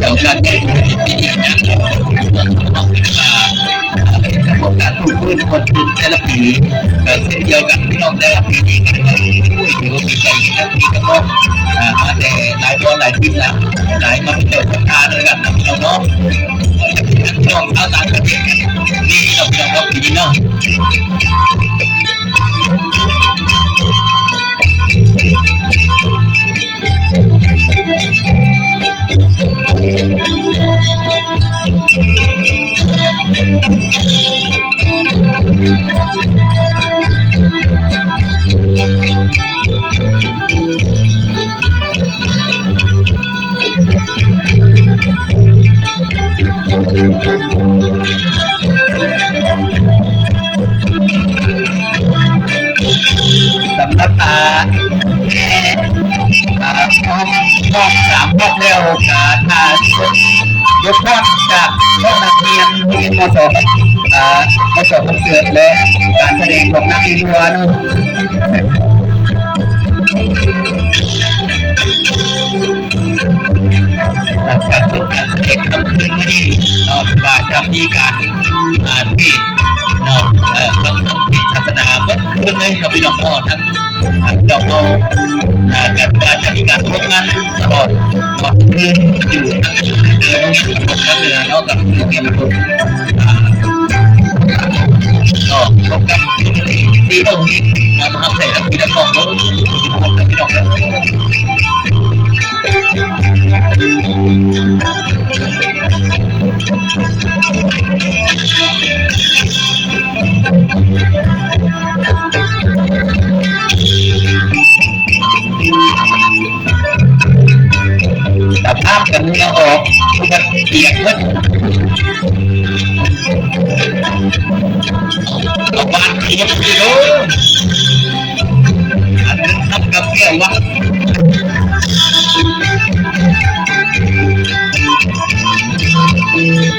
đầu ra cái một cả thủ quân một thủ sẽ là phí và sẽ giao gắn với ông đây là phí thì cái này cũng chỉ có phí này các phí các con à để lại con lại phí là lại mà cái đầu chúng ta nó gắn nằm trong đó trong thao tác cái việc đi đồng đồng đồng thì nó สำนักตาแม่อ่าพร้อมพร้อมสามพร้อมแล้วการทานยกพร้ ที่มสองอ่ามสองเกิดและการแสดงของนักเรีนวัวเนการฝึกการแสดงทำขึ้นมาดีเนาะว่าจะมีการ เพิ่มขึ้นเลยครับพี่น้องพ่อทั้งทั้งดอกโมอ่าการการจะมีการร่วมงานตลอดตลอดคืนอยู่ทั้งเดือนนี้ทั้งเดือนแล้วกับเรียนรู้ก็พบกันที่ตรงนี้มาทำเสร็จ Iya gitu? Thank you.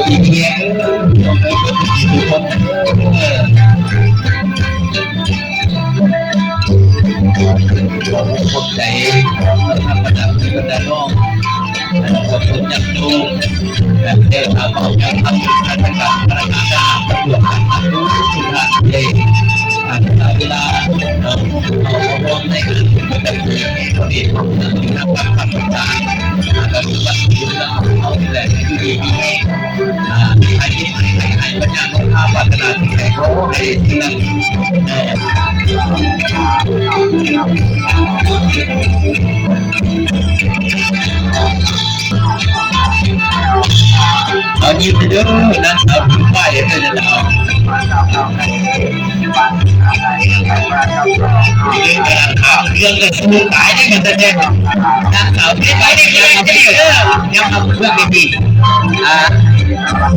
ขอบใจทำประจำที่ก็ได้น้องขอบคุณยังดูแบบเดินทางของการทำการทำการพนักงานทหารตำรวจการรู้ทุกท่านเลยอ่าเวลาเราเอาร้อมในการดำเนินคดีของทางกว่างๆการปฏิบัติอยู่แล้วเอาแหละที่ดีที่ให้อ่าให้ ให้ให้ให้ปัญญาโน้มน้าวพัฒนาที่ไหนก็ให้ที่นั่นเอ่อ เอายิ้มไปเด้อนะเอายิ้มไปเด้อนะเอาเรื่องกระดาษข่าวเรื่องกระชูตายได้กันแต่เนี่ยนักข่าวไม่ไปได้ยังไม่ได้เด้อยังทำเรื่องดีๆอ่า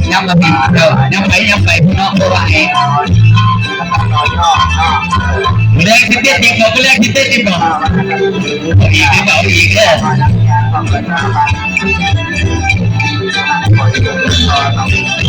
yang lebih pro yang baik yang baik no murai boleh kita tiba boleh kita tiba oh iya